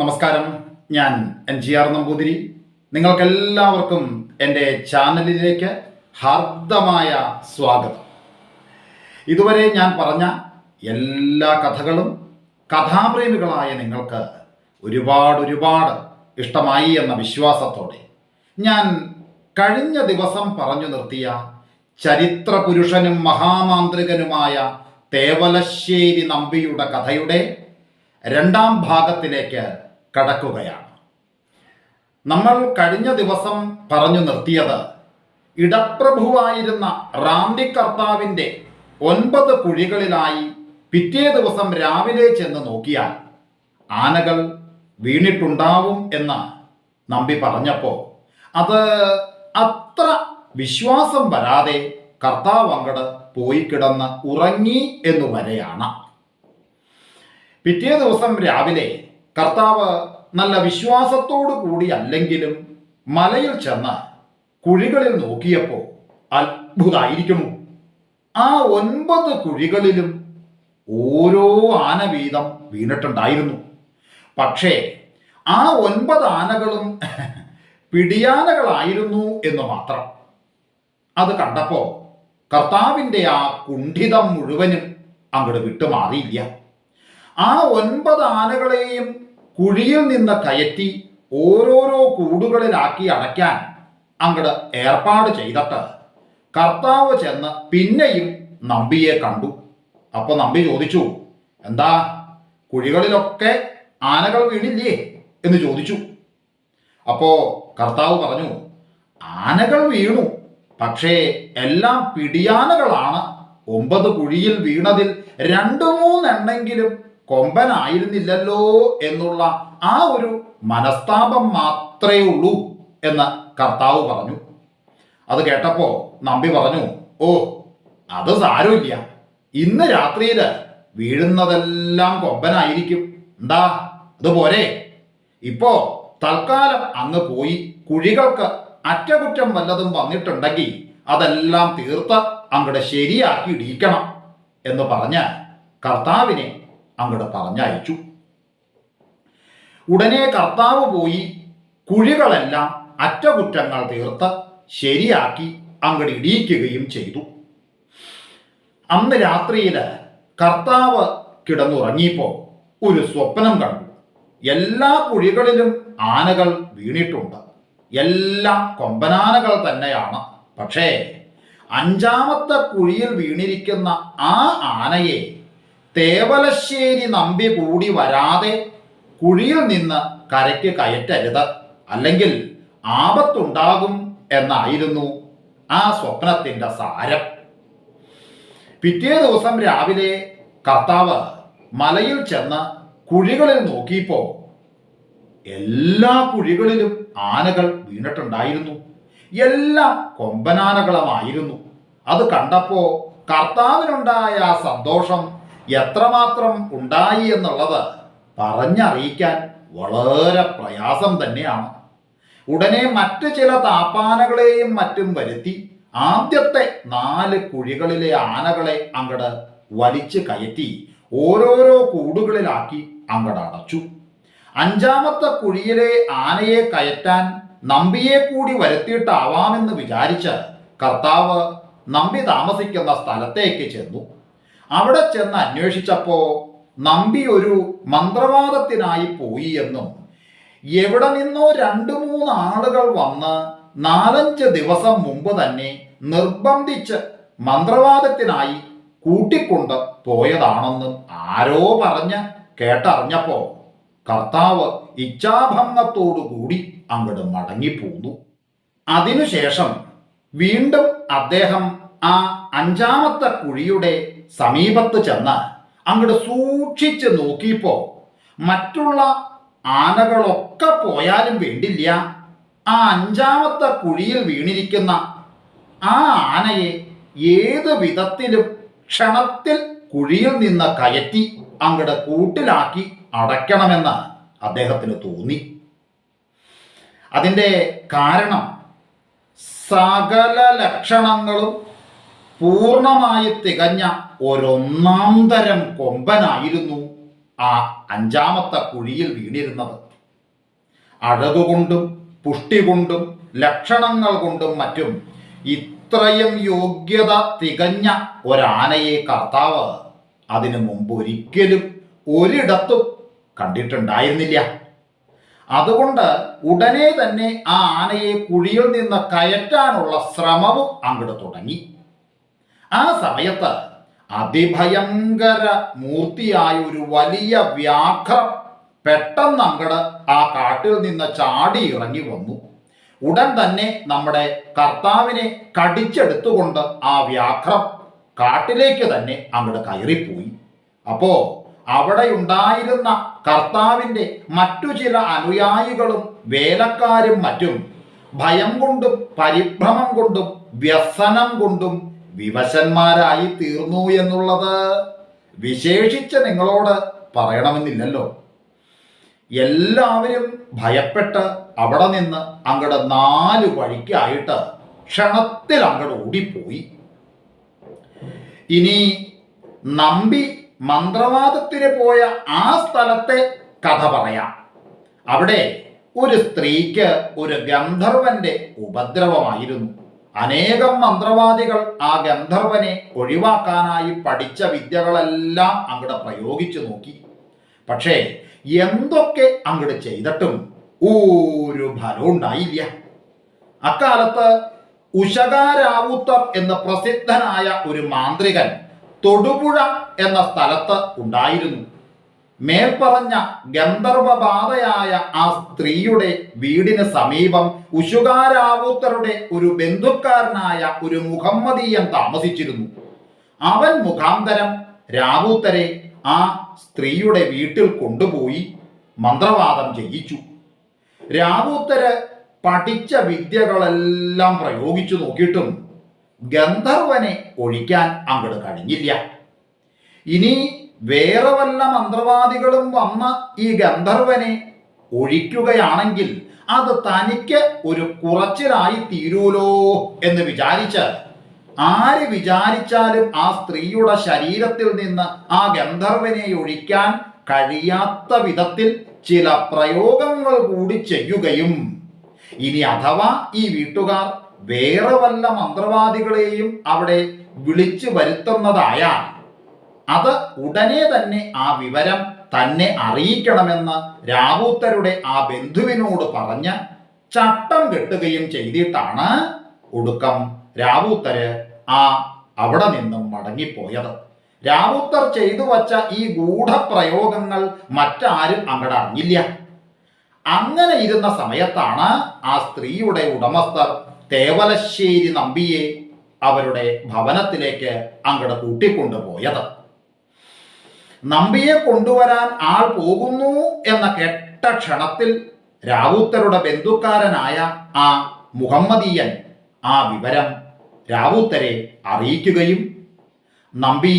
നമസ്കാരം. ഞാൻ N G R Namboothiri. നിങ്ങൾക്കെല്ലാവർക്കും എന്റെ ചാനലിലേക്ക് ഹാർദമായ സ്വാഗതം. ഇതുവരെ ഞാൻ പറഞ്ഞ എല്ലാ കഥകളും കഥാപ്രേമികളായ നിങ്ങൾക്ക് ഒരുപാട് ഒരുപാട് ഇഷ്ടമായി എന്ന വിശ്വാസത്തോടെ ഞാൻ കഴിഞ്ഞ ദിവസം പറഞ്ഞു നിർത്തിയ ചരിത്ര പുരുഷനും മഹാമാന്ത്രികനുമായ തേവലശ്ശേരി നമ്പിയുടെ കഥയുടെ രണ്ടാം ഭാഗത്തിലേക്ക് കടക്കുകയാണ്. നമ്മൾ കഴിഞ്ഞ ദിവസം പറഞ്ഞു നിർത്തിയത് ഇടപ്രഭുവായിരുന്ന റാന്തി കർത്താവിന്റെ ഒൻപത് കുഴികളിലായി പിറ്റേ ദിവസം രാവിലെ ചെന്ന് നോക്കിയാൽ ആനകൾ വീണിട്ടുണ്ടാവും എന്ന് നമ്പി പറഞ്ഞപ്പോൾ അത് അത്ര വിശ്വാസം വരാതെ കർത്താവ് അങ്ങട് പോയി കിടന്ന് ഉറങ്ങി എന്നു വരെയാണ് പിറ്റേ ദിവസം രാവിലെ കർത്താവ് നല്ല വിശ്വാസത്തോടു കൂടി അല്ലെങ്കിലും മലയിൽ ചെന്ന കുഴികളിൽ നോക്കിയപ്പോൾ അത്ഭുതമായിരിക്കുന്നു ആ ഒൻപത് കുഴികളിലും ഓരോ ആന വീതം വീണിട്ടുണ്ടായിരുന്നു. പക്ഷേ ആ ഒൻപത് ആനകളും പിടിയാനകളായിരുന്നു എന്ന് മാത്രം. അത് കണ്ടപ്പോൾ കർത്താവിന്റെ ആ കുണ്ഠിതം മുഴുവനും അങ്ങോട്ട് വിട്ടുമാറിയില്ല. ആ ഒൻപത് ആനകളെയും കുഴിയിൽ നിന്ന് കയറ്റി ഓരോരോ കൂടുകളിലാക്കി അടയ്ക്കാൻ അങ്ങട് ഏർപ്പാട് ചെയ്തിട്ട് കർത്താവ് ചെന്ന് പിന്നെയും നമ്പിയെ കണ്ടു. അപ്പൊ നമ്പി ചോദിച്ചു എന്താ കുഴികളിലൊക്കെ ആനകൾ വീണില്ലേ? എന്ന് ചോദിച്ചു. അപ്പോ കർത്താവ് പറഞ്ഞു ആനകൾ വീണു പക്ഷേ എല്ലാം പിടിയാനകളാണ്. ഒമ്പത് കുഴിയിൽ വീണതിൽ രണ്ടു മൂന്നെണ്ണെങ്കിലും കൊമ്പനായിരുന്നില്ലല്ലോ എന്നുള്ള ആ ഒരു മനസ്താപം മാത്രമേ ഉള്ളൂ എന്ന് കർത്താവ് പറഞ്ഞു. അത് കേട്ടപ്പോ നമ്പി പറഞ്ഞു ഓ അത് സാരമില്ല. ഇന്ന് രാത്രിയിൽ വീഴുന്നതെല്ലാം കൊമ്പനായിരിക്കും. എന്താ അതുപോലെ ഇപ്പോ തൽക്കാലം അങ്ങ് പോയി. കുഴികൾക്ക് അറ്റകുറ്റം വല്ലതും വന്നിട്ടുണ്ടെങ്കിൽ അതെല്ലാം തീർത്ത് അങ്ങടെ ശരിയാക്കി ഇടിക്കണം എന്ന് പറഞ്ഞ് കർത്താവിനെ അങ്ങോട്ട് പറഞ്ഞയച്ചു. ഉടനെ കർത്താവ് പോയി കുഴികളെല്ലാം അറ്റകുറ്റങ്ങൾ തീർത്ത് ശരിയാക്കി അങ്ങോട്ട് ഇടിയിക്കുകയും ചെയ്തു. അന്ന് രാത്രിയിൽ കർത്താവ് കിടന്നുറങ്ങിയപ്പോൾ ഒരു സ്വപ്നം കണ്ടു. എല്ലാ കുഴികളിലും ആനകൾ വീണിട്ടുണ്ട്. എല്ലാം കൊമ്പനാനകൾ തന്നെയാണ്. പക്ഷേ അഞ്ചാമത്തെ കുഴിയിൽ വീണിരിക്കുന്ന ആ ആനയെ തേവലശ്ശേരി നമ്പി കൂടി വരാതെ കുഴിയിൽ നിന്ന് കരയ്ക്ക് കയറ്റരുത്. അല്ലെങ്കിൽ ആപത്തുണ്ടാകും എന്നായിരുന്നു ആ സ്വപ്നത്തിന്റെ സാരം. പിറ്റേ ദിവസം രാവിലെ കർത്താവ് മലയിൽ ചെന്ന് കുഴികളിൽ നോക്കിയപ്പോ എല്ലാ കുഴികളിലും ആനകൾ വീണിട്ടുണ്ടായിരുന്നു. എല്ലാം കൊമ്പനാനകളമായിരുന്നു. അത് കണ്ടപ്പോ കർത്താവിനുണ്ടായ സന്തോഷം എത്രമാത്രം ഉണ്ടായി എന്നുള്ളത് പറഞ്ഞറിയിക്കാൻ വളരെ പ്രയാസം തന്നെയാണ്. ഉടനെ മറ്റു ചില താപ്പാനകളെയും മറ്റും വരുത്തി ആദ്യത്തെ നാല് കുഴികളിലെ ആനകളെ അങ്ങട് വലിച്ചു കയറ്റി ഓരോരോ കൂടുകളിലാക്കി അങ്ങട് അടച്ചു. അഞ്ചാമത്തെ കുഴിയിലെ ആനയെ കയറ്റാൻ നമ്പിയെ കൂടി വരുത്തിയിട്ടാവാമെന്ന് വിചാരിച്ച് കർത്താവ് നമ്പി താമസിക്കുന്ന സ്ഥലത്തേക്ക് ചെന്നു. അവിടെ ചെന്ന് അന്വേഷിച്ചപ്പോ നമ്പി ഒരു മന്ത്രവാദത്തിനായി പോയി എന്നും എവിടെ നിന്നോ രണ്ടു മൂന്ന് ആളുകൾ വന്ന് നാലഞ്ച് ദിവസം മുമ്പ് തന്നെ നിർബന്ധിച്ച് മന്ത്രവാദത്തിനായി കൂട്ടിക്കൊണ്ട് പോയതാണെന്നും ആരോ പറഞ്ഞ് കേട്ടറിഞ്ഞപ്പോ കർത്താവ് ഇച്ഛാഭംഗത്തോടു കൂടി അങ്ങോട്ട് മടങ്ങിപ്പോന്നു. അതിനുശേഷം വീണ്ടും അദ്ദേഹം ആ അഞ്ചാമത്തെ കുഴിയുടെ സമീപത്ത് ചെന്ന് അങ്ങോട്ട് സൂക്ഷിച്ച് നോക്കിയപ്പോൾ മറ്റുള്ള ആനകളൊക്കെ പോയാലും വേണ്ടില്ല. ആ അഞ്ചാമത്തെ കുഴിയിൽ വീണിരിക്കുന്ന ആ ആനയെ ഏത് വിധത്തിലും ക്ഷണത്തിൽ കുഴിയിൽ നിന്ന് കയറ്റി അങ്ങടെ കൂട്ടിലാക്കി അടയ്ക്കണമെന്ന് അദ്ദേഹത്തിന് തോന്നി. അതിന്റെ കാരണം സകല ലക്ഷണങ്ങളും പൂർണമായി തികഞ്ഞ ഒരൊന്നാം തരം കൊമ്പനായിരുന്നു ആ അഞ്ചാമത്തെ കുഴിയിൽ വീണിരുന്നത്. അഴകുകൊണ്ടും പുഷ്ടി കൊണ്ടും ലക്ഷണങ്ങൾ കൊണ്ടും മറ്റും ഇത്രയും യോഗ്യത തികഞ്ഞ ഒരാനയെ കർത്താവ് അതിനു മുമ്പ് ഒരിക്കലും ഒരിടത്തും കണ്ടിട്ടുണ്ടായിരുന്നില്ല. അതുകൊണ്ട് ഉടനെ തന്നെ ആ ആനയെ കുഴിയിൽ നിന്ന് കയറ്റാനുള്ള ശ്രമവും അങ്ങോട്ട് തുടങ്ങി. ആ സമയത്ത് അതിഭയങ്കര മൂർത്തിയായ ഒരു വലിയ വ്യാഘ്രം പെട്ടെന്ന് അങ്ങട് ആ കാട്ടിൽ നിന്ന് ചാടി ഇറങ്ങി വന്നു. ഉടൻ തന്നെ നമ്മുടെ കർത്താവിനെ കടിച്ചെടുത്തുകൊണ്ട് ആ വ്യാഘ്രം കാട്ടിലേക്ക് തന്നെ അങ്ങോട്ട് കയറിപ്പോയി. അപ്പോ അവിടെ ഉണ്ടായിരുന്ന കർത്താവിന്റെ മറ്റു ചില അനുയായികളും വേലക്കാരും മറ്റും ഭയം കൊണ്ടും പരിഭ്രമം കൊണ്ടും വ്യസനം കൊണ്ടും വിവശന്മാരായി തീർന്നു എന്നുള്ളത് വിശേഷിച്ച് നിങ്ങളോട് പറയണമെന്നില്ലല്ലോ. എല്ലാവരും ഭയപ്പെട്ട് അവിടെ നിന്ന് അങ്ങടെ നാല് വഴിക്കായിട്ട് ക്ഷണത്തിൽ അങ്ങട് ഓടിപ്പോയി. ഇനി നമ്പി മന്ത്രവാദത്തിന് പോയ ആ സ്ഥലത്തെ കഥ പറയാം. അവിടെ ഒരു സ്ത്രീക്ക് ഒരു ഗന്ധർവന്റെ ഉപദ്രവമായിരുന്നു. അനേകം മന്ത്രവാദികൾ ആ ഗന്ധർവനെ ഒഴിവാക്കാനായി പഠിച്ച വിദ്യകളെല്ലാം അങ്ങോട്ട് പ്രയോഗിച്ചു നോക്കി. പക്ഷേ എന്തൊക്കെ അങ്ങട് ചെയ്തിട്ടും ഒരു ഫലവും ഉണ്ടായില്ല. അക്കാലത്ത് ഉഷകാരാവുത്തർ എന്ന പ്രസിദ്ധനായ ഒരു മാന്ത്രികൻ തൊടുപുഴ എന്ന സ്ഥലത്ത് ഉണ്ടായിരുന്നു. മേൽപ്പറഞ്ഞ ഗന്ധർവബാധയായ ആ സ്ത്രീയുടെ വീടിന് സമീപം ഉഷുകാരാവൂത്തരുടെ ഒരു ബന്ധുക്കാരനായ ഒരു മുഹമ്മദീയൻ താമസിച്ചിരുന്നു. അവൻ മുഖാന്തരം രാവൂത്തരെ ആ സ്ത്രീയുടെ വീട്ടിൽ കൊണ്ടുപോയി മന്ത്രവാദം ചെയ്യിച്ചു. രാവൂത്തര് പഠിച്ച വിദ്യകളെല്ലാം പ്രയോഗിച്ചു നോക്കിയിട്ടും ഗന്ധർവനെ ഒഴിക്കാൻ അങ്ങോട്ട് കഴിഞ്ഞില്ല. ഇനി വേറെ വല്ല മന്ത്രവാദികളും വന്ന ഈ ഗന്ധർവനെ ഒഴിക്കുകയാണെങ്കിൽ അത് തനിക്ക് ഒരു കുറച്ചിലായി തീരൂലോ എന്ന് വിചാരിച്ച് ആര് വിചാരിച്ചാലും ആ സ്ത്രീയുടെ ശരീരത്തിൽ നിന്ന് ആ ഗന്ധർവനെ ഒഴിക്കാൻ കഴിയാത്ത വിധത്തിൽ ചില പ്രയോഗങ്ങൾ കൂടി ചെയ്യുകയും. ഇനി അഥവാ ഈ വീട്ടുകാർ വേറെ വല്ല മന്ത്രവാദികളെയും അവിടെ വിളിച്ചു വരുത്തുന്നതായാൽ അത് ഉടനെ തന്നെ ആ വിവരം തന്നെ അറിയിക്കണമെന്ന് രാവൂത്തരുടെ ആ ബന്ധുവിനോട് പറഞ്ഞ് ചട്ടം കെട്ടുകയും ചെയ്തിട്ടാണ് ഒടുക്കം രാവൂത്തര് ആ അവിടെ നിന്നും മടങ്ങിപ്പോയത്. രാവൂത്തർ ചെയ്തു വച്ച ഈ ഗൂഢപ്രയോഗങ്ങൾ മറ്റാരും അങ്ങടെ അറിഞ്ഞില്ല. അങ്ങനെ ഇരുന്ന സമയത്താണ് ആ സ്ത്രീയുടെ ഉടമസ്ഥർ തേവലശ്ശേരി നമ്പിയെ അവരുടെ ഭവനത്തിലേക്ക് അങ്ങട് കൂട്ടിക്കൊണ്ടുപോയത്. നമ്പിയെ കൊണ്ടുവരാൻ ആൾ പോകുന്നു എന്ന കെട്ട ക്ഷണത്തിൽ രാവൂത്തരുടെ ബന്ധുക്കാരനായ ആ മുഹമ്മദീയൻ ആ വിവരം രാവൂത്തരെ അറിയിക്കുകയും നമ്പി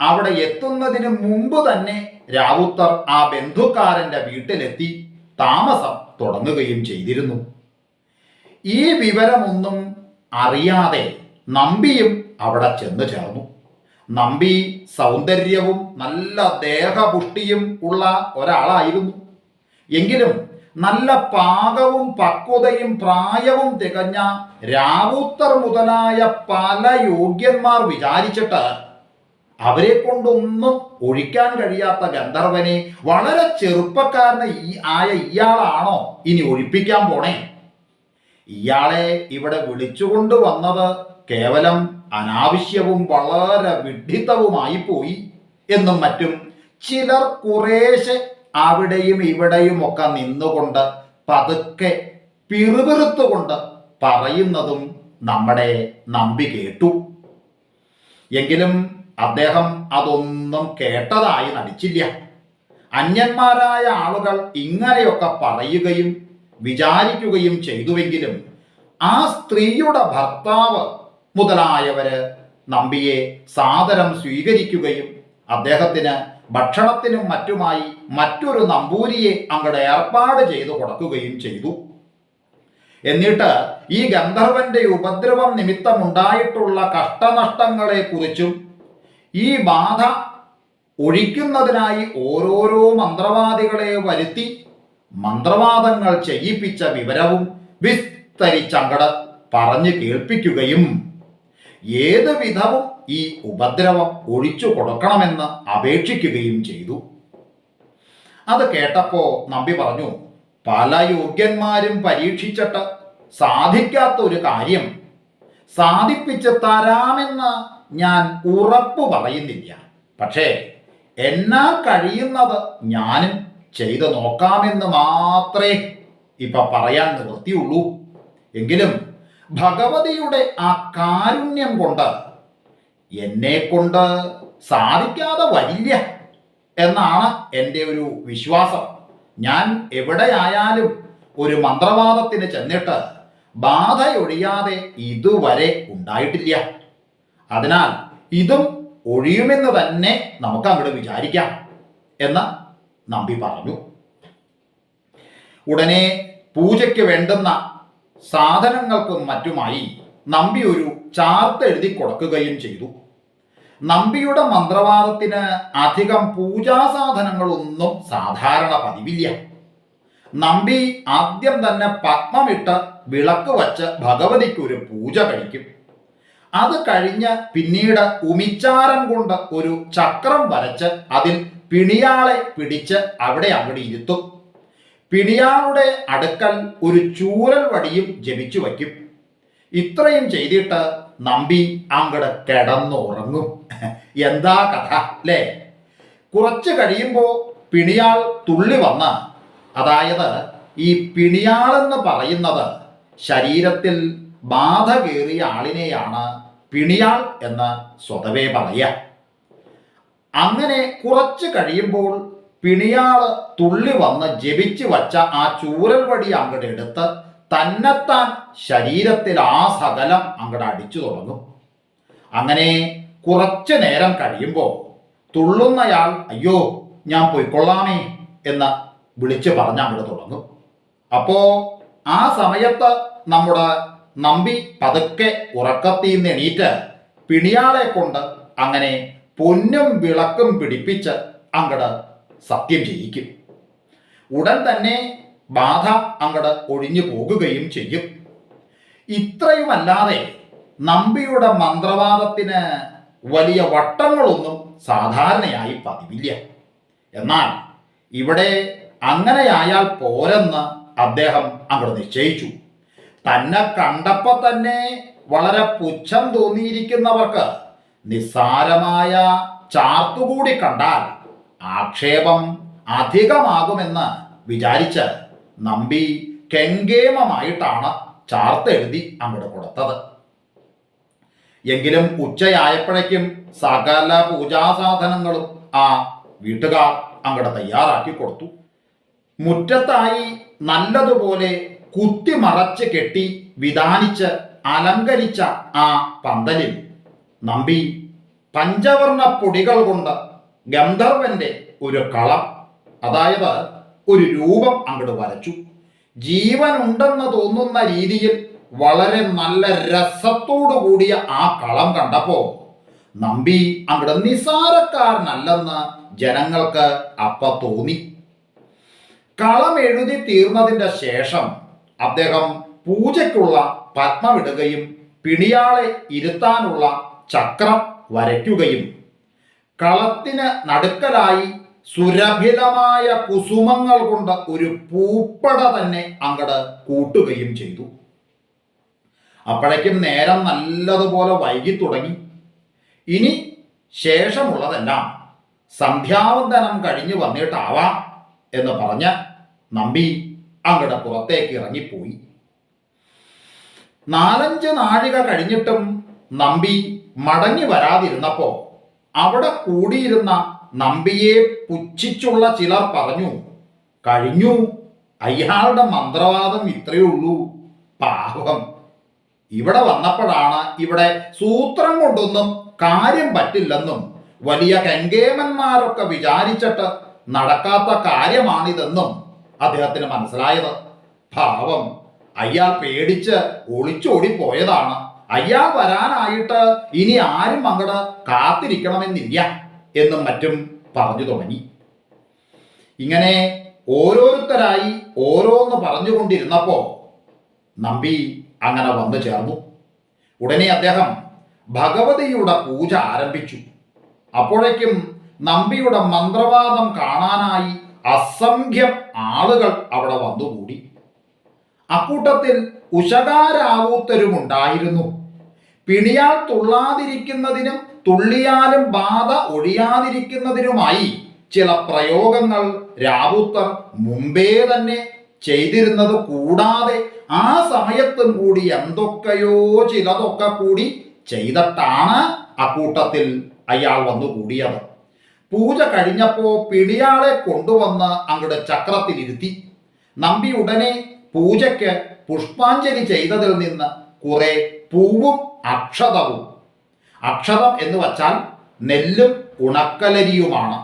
അവിടെ എത്തുന്നതിന് മുമ്പ് തന്നെ രാവുത്തർ ആ ബന്ധുക്കാരന്റെ വീട്ടിലെത്തി താമസം തുടങ്ങുകയും ചെയ്തിരുന്നു. ഈ വിവരമൊന്നും അറിയാതെ നമ്പിയും അവിടെ ചെന്നു ചേർന്നു. നമ്പി സൗന്ദര്യവും നല്ല ദേഹപുഷ്ടിയും ഉള്ള ഒരാളായിരുന്നു. എങ്കിലും നല്ല പാകവും പക്വതയും പ്രായവും തികഞ്ഞ രാവുത്തർ മുതലായ പല യോഗ്യന്മാർ വിചാരിച്ചിട്ട് അവരെ കൊണ്ടൊന്നും ഒഴിക്കാൻ കഴിയാത്ത ഗന്ധർവനെ വളരെ ചെറുപ്പക്കാരന് ഈ ആയ ഇയാളാണോ ഇനി ഒഴിപ്പിക്കാൻ പോണേ? ഇയാളെ ഇവിടെ വിളിച്ചുകൊണ്ട് വന്നത് കേവലം അനാവശ്യവും വളരെ വിഡിത്തവുമായി പോയി എന്നും മറ്റും ചിലർ കുറേശ്ശെ അവിടെയും ഇവിടെയും ഒക്കെ നിന്നുകൊണ്ട് പതുക്കെ പിറുപിറുത്തുകൊണ്ട് പറയുന്നതും നമ്മുടെ നമ്പി കേട്ടു. എങ്കിലും അദ്ദേഹം അതൊന്നും കേട്ടതായി നടിച്ചില്ല. അന്യന്മാരായ ആളുകൾ ഇങ്ങനെയൊക്കെ പറയുകയും വിചാരിക്കുകയും ചെയ്തുവെങ്കിലും ആ സ്ത്രീയുടെ ഭർത്താവ് മുതലായവര് നമ്പിയെ സാദരം സ്വീകരിക്കുകയും അദ്ദേഹത്തിന് ഭക്ഷണത്തിനും മറ്റുമായി മറ്റൊരു നമ്പൂരിയെ അങ്ങടെ ഏർപ്പാട് ചെയ്തു കൊടുക്കുകയും ചെയ്തു. എന്നിട്ട് ഈ ഗന്ധർവന്റെ ഉപദ്രവം നിമിത്തമുണ്ടായിട്ടുള്ള കഷ്ടനഷ്ടങ്ങളെ കുറിച്ചും ഈ ബാധ ഒഴിക്കുന്നതിനായി ഓരോരോ മന്ത്രവാദികളെ വരുത്തി മന്ത്രവാദങ്ങൾ ചെയ്യിപ്പിച്ച വിവരവും വിസ്തരിച്ചങ്ങട് പറഞ്ഞു കേൾപ്പിക്കുകയും ഏത് വിധവും ഈ ഉപദ്രവം ഒഴിച്ചു കൊടുക്കണമെന്ന് അപേക്ഷിക്കുകയും ചെയ്തു. അത് കേട്ടപ്പോ നമ്പി പറഞ്ഞു പല യോഗ്യന്മാരും പരീക്ഷിച്ചിട്ട് സാധിക്കാത്ത ഒരു കാര്യം സാധിപ്പിച്ച് തരാമെന്ന് ഞാൻ ഉറപ്പു പറയുന്നില്ല. പക്ഷേ എന്നാൽ കഴിയുന്നത് ഞാനും ചെയ്തു നോക്കാമെന്ന് മാത്രമേ ഇപ്പൊ പറയാൻ നിവൃത്തിയുള്ളൂ. എങ്കിലും ഭഗവതിയുടെ ആ കാരുണ്യം കൊണ്ട് എന്നെ കൊണ്ട് സാധിക്കാതെ വരില്ല എന്നാണ് എന്റെ ഒരു വിശ്വാസം. ഞാൻ എവിടെയായാലും ഒരു മന്ത്രവാദത്തിന് ചെന്നിട്ട് ബാധയൊഴിയാതെ ഇതുവരെ ഉണ്ടായിട്ടില്ല. അതിനാൽ ഇതും ഒഴിയുമെന്ന് തന്നെ നമുക്ക് അങ്ങോട്ട് വിചാരിക്കാം എന്ന് നമ്പി പറഞ്ഞു. ഉടനെ പൂജയ്ക്ക് വേണ്ടുന്ന സാധനങ്ങൾക്കും മറ്റുമായി നമ്പി ഒരു ചാർത്ത് എഴുതി കൊടുക്കുകയും ചെയ്തു. നമ്പിയുടെ മന്ത്രവാദത്തിന് അധികം പൂജാസാധനങ്ങളൊന്നും സാധാരണ പതിവില്ല. നമ്പി ആദ്യം തന്നെ പത്മമിട്ട് വിളക്ക് വച്ച് ഭഗവതിക്ക് ഒരു പൂജ കഴിക്കും. അത് കഴിഞ്ഞ് പിന്നീട് ഉമിച്ചാരം കൊണ്ട് ഒരു ചക്രം വരച്ച് അതിൽ പിണിയാളെ പിടിച്ച് അവിടെ അവിടെ ഇരുത്തും. പിണിയാളുടെ അടുക്കൽ ഒരു ചൂരൽ വടിയും ജപിച്ചു വയ്ക്കും. ഇത്രയും ചെയ്തിട്ട് നമ്പി അങ്ങട് കിടന്നുറങ്ങും. എന്താ കഥ അല്ലേ? കുറച്ച് കഴിയുമ്പോൾ പിണിയാൾ തുള്ളി വന്ന അതായത് ഈ പിണിയാളെന്ന് പറയുന്നത് ശരീരത്തിൽ ബാധ കയറിയ ആളിനെയാണ് പിണിയാൾ എന്ന് സ്വതവേ പറയുക. അങ്ങനെ കുറച്ച് കഴിയുമ്പോൾ പിണിയാൾ തുള്ളി വന്ന് ജപിച്ചു വച്ച ആ ചൂരൽ വടി അങ്ങോട്ട് എടുത്ത് തന്നെത്താൻ ശരീരത്തിൽ ആ സകലം അങ്ങോട്ട് അടിച്ചു തുടങ്ങും. അങ്ങനെ കുറച്ചു നേരം കഴിയുമ്പോൾ തുള്ളുന്നയാൾ അയ്യോ ഞാൻ പൊയ്ക്കൊള്ളാമേ എന്ന് വിളിച്ചു പറഞ്ഞ് അങ്ങോട്ട് തുടങ്ങും. അപ്പോ ആ സമയത്ത് നമ്മുടെ നമ്പി പതുക്കെ ഉറക്കത്തിൽ നിന്ന് എണീറ്റ് പിണിയാളെ കൊണ്ട് അങ്ങനെ പൊന്നും വിളക്കും പിടിപ്പിച്ച് അങ്ങട് സത്യം ജയിക്കും. ഉടൻ തന്നെ ബാധ അങ്ങട് ഒഴിഞ്ഞു പോകുകയും ചെയ്യും. ഇത്രയുമല്ലാതെ നമ്പിയുടെ മന്ത്രവാദത്തിന് വലിയ വട്ടങ്ങളൊന്നും സാധാരണയായി പതിവില്ല. എന്നാൽ ഇവിടെ അങ്ങനെയായാൽ പോരെന്ന് അദ്ദേഹം അങ്ങോട്ട് നിശ്ചയിച്ചു. തന്നെ കണ്ടപ്പോൾ തന്നെ വളരെ പുച്ഛം തോന്നിയിരിക്കുന്നവർക്ക് നിസ്സാരമായ ചാർത്തുകൂടി കണ്ടാൽ ആക്ഷേപം അധികമാകുമെന്ന് വിചാരിച്ച് നമ്പി കെങ്കേമമായിട്ടാണ് ചാർത്തെഴുതി അങ്ങോട്ട് കൊടുത്തത്. എങ്കിലും ഉച്ചയായപ്പോഴേക്കും സകല പൂജാസാധനങ്ങളും ആ വീട്ടുകാർ അങ്ങോട്ട് തയ്യാറാക്കി കൊടുത്തു. മുറ്റത്തായി നല്ലതുപോലെ കുത്തിമറച്ച് കെട്ടി വിധാനിച്ച് അലങ്കരിച്ച ആ പന്തലിൽ നമ്പി പഞ്ചവർണ പൊടികൾ കൊണ്ട് ഗന്ധർവന്റെ ഒരു കളം അതായത് ഒരു രൂപം അങ്ങോട്ട് വരച്ചു. ജീവനുണ്ടെന്ന് തോന്നുന്ന രീതിയിൽ വളരെ നല്ല രസത്തോടു കൂടിയ ആ കളം കണ്ടപ്പോ നമ്പി അങ്ങോട്ട് നിസാരക്കാരനല്ലെന്ന് ജനങ്ങൾക്ക് അപ്പ തോന്നി. കളം എഴുതി തീർന്നതിന്റെ ശേഷം അദ്ദേഹം പൂജയ്ക്കുള്ള പത്മമിടുകയും പിണിയാളെ ഇരുത്താനുള്ള ചക്രം വരയ്ക്കുകയും കളത്തിന് നടുക്കലായി സുരഭിലമായ കുസുമങ്ങൾ കൊണ്ട് ഒരു പൂപ്പട തന്നെ അങ്ങട് കൂട്ടുകയും ചെയ്തു. അപ്പോഴേക്കും നേരം നല്ലതുപോലെ വൈകി തുടങ്ങി. ഇനി ശേഷമുള്ളതെല്ലാം സന്ധ്യാവന്തനം കഴിഞ്ഞു വന്നിട്ടാവാം എന്ന് പറഞ്ഞ് നമ്പി അങ്ങടെ പുറത്തേക്ക് ഇറങ്ങിപ്പോയി. നാലഞ്ച് നാഴിക കഴിഞ്ഞിട്ടും നമ്പി മടങ്ങി വരാതിരുന്നപ്പോ അവിടെ കൂടിയിരുന്ന നമ്പിയെ പുച്ഛിച്ചുള്ള ചിലർ പറഞ്ഞു കഴിഞ്ഞു. അയാളുടെ മന്ത്രവാദം ഇത്രയേ ഉള്ളൂ. പാപം ഇവിടെ വന്നപ്പോഴാണ് ഇവിടെ സൂത്രം കൊണ്ടൊന്നും കാര്യം പറ്റില്ലെന്നും വലിയ കെങ്കേമന്മാരൊക്കെ വിചാരിച്ചിട്ട് നടക്കാത്ത കാര്യമാണിതെന്നും അദ്ദേഹത്തിന് മനസ്സിലായത്. പാവം. അയാൾ പേടിച്ച് ഒളിച്ചോടി അയാൾ വരാനായിട്ട് ഇനി ആരും അങ്ങട് കാത്തിരിക്കണമെന്നില്ല എന്നും മറ്റും പറഞ്ഞു തുടങ്ങി. ഇങ്ങനെ ഓരോരുത്തരായി ഓരോന്ന് പറഞ്ഞുകൊണ്ടിരുന്നപ്പോ നമ്പി അങ്ങനെ വന്നു ചേർന്നു. ഉടനെ അദ്ദേഹം ഭഗവതിയുടെ പൂജ ആരംഭിച്ചു. അപ്പോഴേക്കും നമ്പിയുടെ മന്ത്രവാദം കാണാനായി അസംഖ്യം ആളുകൾ അവിടെ വന്നുകൂടി. അക്കൂട്ടത്തിൽ ഉശകാരാവൂത്തരുമുണ്ടായിരുന്നു പിണിയാൽ തുള്ളാതിരിക്കുന്നതിനും തുള്ളിയാലും ബാധ ഒഴിയാതിരിക്കുന്നതിനുമായി ചില പ്രയോഗങ്ങൾ രാവുത്തർ മുമ്പേ തന്നെ ചെയ്തിരുന്നത് കൂടാതെ ആ സമയത്തും കൂടി എന്തൊക്കെയോ ചിലതൊക്കെ കൂടി ചെയ്തിട്ടാണ് അക്കൂട്ടത്തിൽ അയാൾ വന്നു കൂടിയത്. പൂജ കഴിഞ്ഞപ്പോ പിടിയാളെ കൊണ്ടുവന്ന് ചക്രത്തിൽ ചക്രത്തിലിരുത്തി. നമ്പി ഉടനെ പൂജയ്ക്ക് പുഷ്പാഞ്ജലി ചെയ്തതിൽ നിന്ന് കുറെ പൂവും അക്ഷതവും. അക്ഷതം എന്ന് വച്ചാൽ നെല്ലും ഉണക്കലരിയുമാണ്.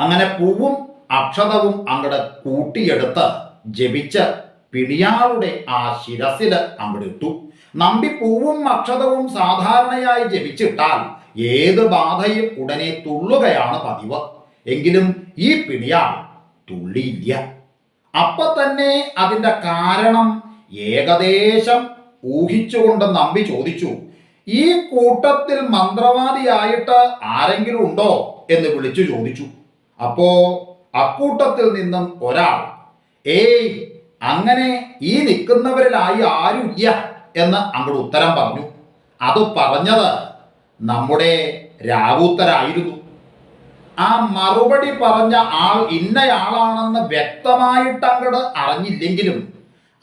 അങ്ങനെ പൂവും അക്ഷതവും അങ്ങടെ കൂട്ടിയെടുത്ത് ജപിച്ച് പിടിയാളുടെ ആ ശിരസിൽ അങ്ങോട്ട് ഇട്ടു. നമ്പി പൂവും അക്ഷതവും സാധാരണയായി ജപിച്ചിട്ടാൽ ഏത് ബാധയും ഉടനെ തുള്ളുകയാണ് പതിവ്. എങ്കിലും ഈ പിടിയാൾ തുള്ളിയില്ല. അപ്പൊ തന്നെ അതിന്റെ കാരണം ഏകദേശം ഊഹിച്ചുകൊണ്ട് നമ്പി ചോദിച്ചു ഈ കൂട്ടത്തിൽ മന്ത്രവാദിയായിട്ട് ആരെങ്കിലും ഉണ്ടോ? എന്ന് വിളിച്ചു ചോദിച്ചു. അപ്പോ അക്കൂട്ടത്തിൽ നിന്നും ഒരാൾ ഏയ് അങ്ങനെ ഈ നിൽക്കുന്നവരിലായി ആരും ആരുമില്ല? എന്ന് അങ്ങോട്ട് ഉത്തരം പറഞ്ഞു. അത് പറഞ്ഞത് നമ്മുടെ രാവൂത്തരായിരുന്നു. ആ മറുപടി പറഞ്ഞ ആൾ ഇന്നയാളാണെന്ന് വ്യക്തമായിട്ട് അങ്ങോട്ട് അറിഞ്ഞില്ലെങ്കിലും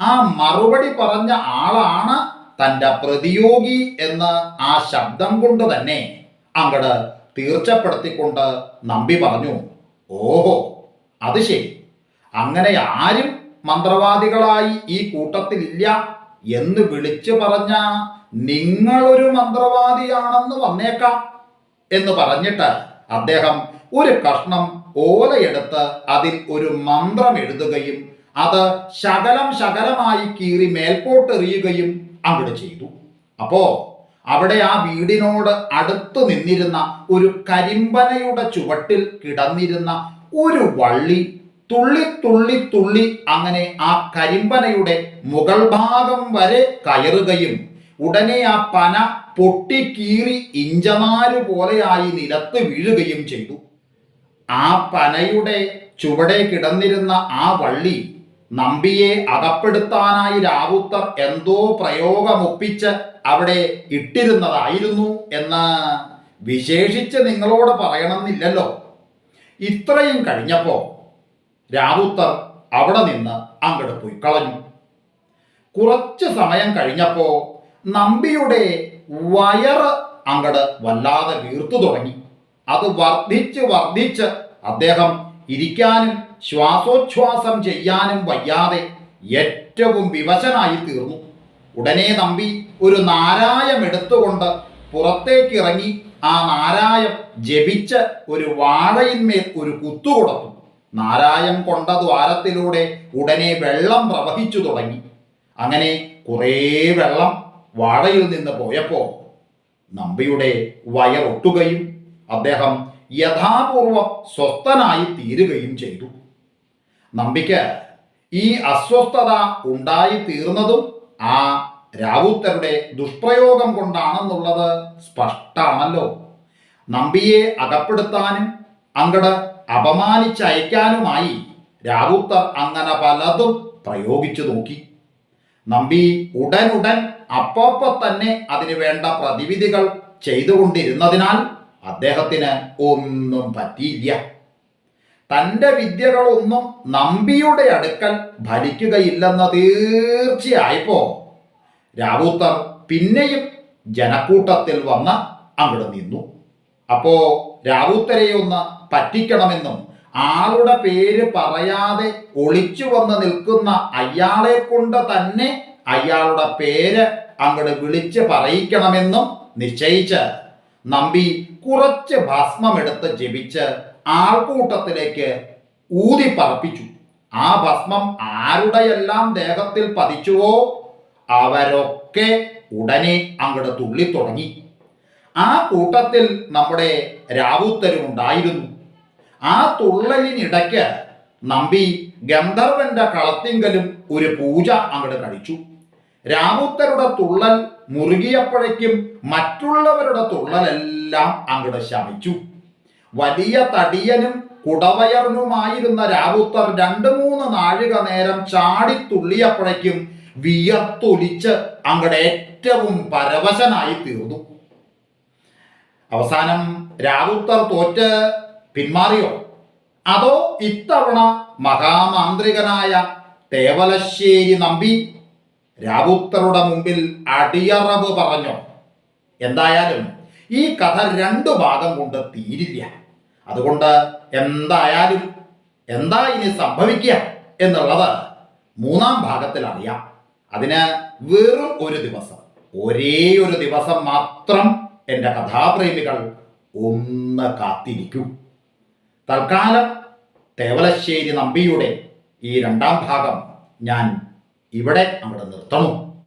ആ മറുപടി പറഞ്ഞ ആളാണ് തന്റെ പ്രതിയോഗി എന്ന് ആ ശബ്ദം കൊണ്ട് തന്നെ അങ്ങട് തീർച്ചപ്പെടുത്തിക്കൊണ്ട് നമ്പി പറഞ്ഞു. ഓഹോ അത് ശരി. അങ്ങനെ ആരും മന്ത്രവാദികളായി ഈ കൂട്ടത്തിലില്ല എന്ന് വിളിച്ചു പറഞ്ഞ നിങ്ങളൊരു മന്ത്രവാദിയാണെന്ന് വന്നേക്കാം എന്ന് പറഞ്ഞിട്ട് അദ്ദേഹം ഒരു കഷ്ണം ഓലയെടുത്ത് അതിൽ ഒരു മന്ത്രം എഴുതുകയും അത് ശകലം ശകലമായി കീറി മേൽപോട്ടെറിയുകയും അവിടെ ചെയ്തു. അപ്പോ അവിടെ ആ വീടിനോട് അടുത്തു നിന്നിരുന്ന ഒരു കരിമ്പനയുടെ ചുവട്ടിൽ കിടന്നിരുന്ന ഒരു വള്ളി തുള്ളി തുള്ളി തുള്ളി അങ്ങനെ ആ കരിമ്പനയുടെ മുകൾ ഭാഗം വരെ കയറുകയും ഉടനെ ആ പന പൊട്ടിക്കീറി ഇഞ്ചനാര് പോലെയായി നിലത്ത് വീഴുകയും ചെയ്തു. ആ പനയുടെ ചുവടെ കിടന്നിരുന്ന ആ വള്ളി നമ്പിയെ അകപ്പെടുത്താനായി രാവുത്തർ എന്തോ പ്രയോഗമൊപ്പിച്ച് അവിടെ ഇട്ടിരുന്നതായിരുന്നു എന്ന് വിശേഷിച്ച് നിങ്ങളോട് പറയണമെന്നില്ലല്ലോ. ഇത്രയും കഴിഞ്ഞപ്പോൾ രാവുത്തർ അവിടെ നിന്ന് അങ്ങോട്ട് പോയി കളഞ്ഞു. കുറച്ച് സമയം കഴിഞ്ഞപ്പോൾ നമ്പിയുടെ വയറ് അങ്ങട് വല്ലാതെ വീർത്തു തുടങ്ങി. അത് വർദ്ധിച്ച് വർദ്ധിച്ച് അദ്ദേഹം ഇരിക്കാനും ശ്വാസോച്ഛ്വാസം ചെയ്യാനും വയ്യാതെ ഏറ്റവും വിവശനായി തീർന്നു. ഉടനെ നമ്പി ഒരു നാരായം എടുത്തുകൊണ്ട് പുറത്തേക്ക് ഇറങ്ങി ആ നാരായം ജപിച്ച് ഒരു വാഴയിന്മേൽ ഒരു കുത്തു കുത്തുകൊടുത്തു നാരായം കൊണ്ട ദ്വാരത്തിലൂടെ ഉടനെ വെള്ളം പ്രവഹിച്ചു തുടങ്ങി. അങ്ങനെ കുറേ വെള്ളം വാഴയിൽ നിന്ന് പോയപ്പോ നമ്പിയുടെ വയറൊട്ടുകയും അദ്ദേഹം യഥാപൂർവം സ്വസ്ഥനായി തീരുകയും ചെയ്തു. നമ്പിക്ക്. ഈ അസ്വസ്ഥത ഉണ്ടായി തീർന്നതും ആ രാവുത്തരുടെ ദുഷ്പ്രയോഗം കൊണ്ടാണെന്നുള്ളത് സ്പഷ്ടമാണല്ലോ. നമ്പിയെ അകപ്പെടുത്താനും അങ്ങട് അപമാനിച്ചയക്കാനുമായി രാവുത്തർ അങ്ങനെ പലതും പ്രയോഗിച്ചു നോക്കി. നമ്പി ഉടനുടൻ അപ്പോപ്പ തന്നെ അതിനു വേണ്ട പ്രതിവിധികൾ ചെയ്തുകൊണ്ടിരുന്നതിനാൽ അദ്ദേഹത്തിന് ഒന്നും പറ്റിയില്ല. തന്റെ വിദ്യകളൊന്നും നമ്പിയുടെ അടുക്കൽ ഭരിക്കുകയില്ലെന്ന തീർച്ചയായപ്പോ രാവൂത്തർ പിന്നെയും ജനക്കൂട്ടത്തിൽ വന്ന് അങ്ങോട്ട് നിന്നു. അപ്പോ രാവൂത്തരെ ഒന്ന് പറ്റിക്കണമെന്നും ആളുടെ പേര് പറയാതെ ഒളിച്ചു വന്ന് നിൽക്കുന്ന അയാളെ കൊണ്ട് തന്നെ അയാളുടെ പേര് അങ്ങോട്ട് വിളിച്ച് പറയിക്കണമെന്നും നിശ്ചയിച്ച് നമ്പി കുറച്ച് ഭസ്മമെടുത്ത് ജപിച്ച് ആൾക്കൂട്ടത്തിലേക്ക് ഊതി പറപ്പിച്ചു. ആ ഭസ്മം ആരുടെയെല്ലാം ദേഹത്തിൽ പതിച്ചുവോ അവരൊക്കെ ഉടനെ അങ്ങോട്ട് തുള്ളിത്തുടങ്ങി. ആ കൂട്ടത്തിൽ നമ്മുടെ രാവുത്തരും ഉണ്ടായിരുന്നു ആ തുള്ളലിനിടയ്ക്ക് നമ്പി ഗന്ധർവന്റെ കളത്തിങ്കലും ഒരു പൂജ അങ്ങോട്ട് കഴിച്ചു. രാമുത്തരുടെ തുള്ളൽ മുറുകിയപ്പോഴേക്കും മറ്റുള്ളവരുടെ തുള്ളലെല്ലാം അങ്ങോട്ട് ശമിച്ചു. വലിയ തടിയനും കുടവയറിനുമായിരുന്ന രാവുത്തർ രണ്ടു മൂന്ന് നാഴിക നേരം ചാടി തുള്ളിയപ്പോഴേക്കും വിയർത്തൊലിച്ച് അങ്ങടെ ഏറ്റവും പരവശനായി തീർന്നു. അവസാനം രാവുത്തർ തോറ്റ് പിന്മാറിയോ? അതോ ഇത്തവണ മഹാമാന്ത്രികനായ തേവലശ്ശേരി നമ്പി രാവുത്തറുടെ മുമ്പിൽ അടിയറവ് പറഞ്ഞോ? എന്തായാലും ഈ കഥ രണ്ടു ഭാഗം കൊണ്ട് തീരില്ല. അതുകൊണ്ട് എന്തായാലും എന്താ ഇനി സംഭവിക്കുക എന്നുള്ളത് മൂന്നാം ഭാഗത്തിൽ അറിയാം അതിന് വെറും ഒരു ദിവസം ഒരേ ഒരു ദിവസം മാത്രം എന്റെ കഥാപ്രേമികൾ ഒന്ന് കാത്തിരിക്കൂ. തൽക്കാലം തേവലശ്ശേരി നമ്പിയുടെ ഈ രണ്ടാം ഭാഗം ഞാൻ ഇവിടെ അവിടെ നിർത്തണം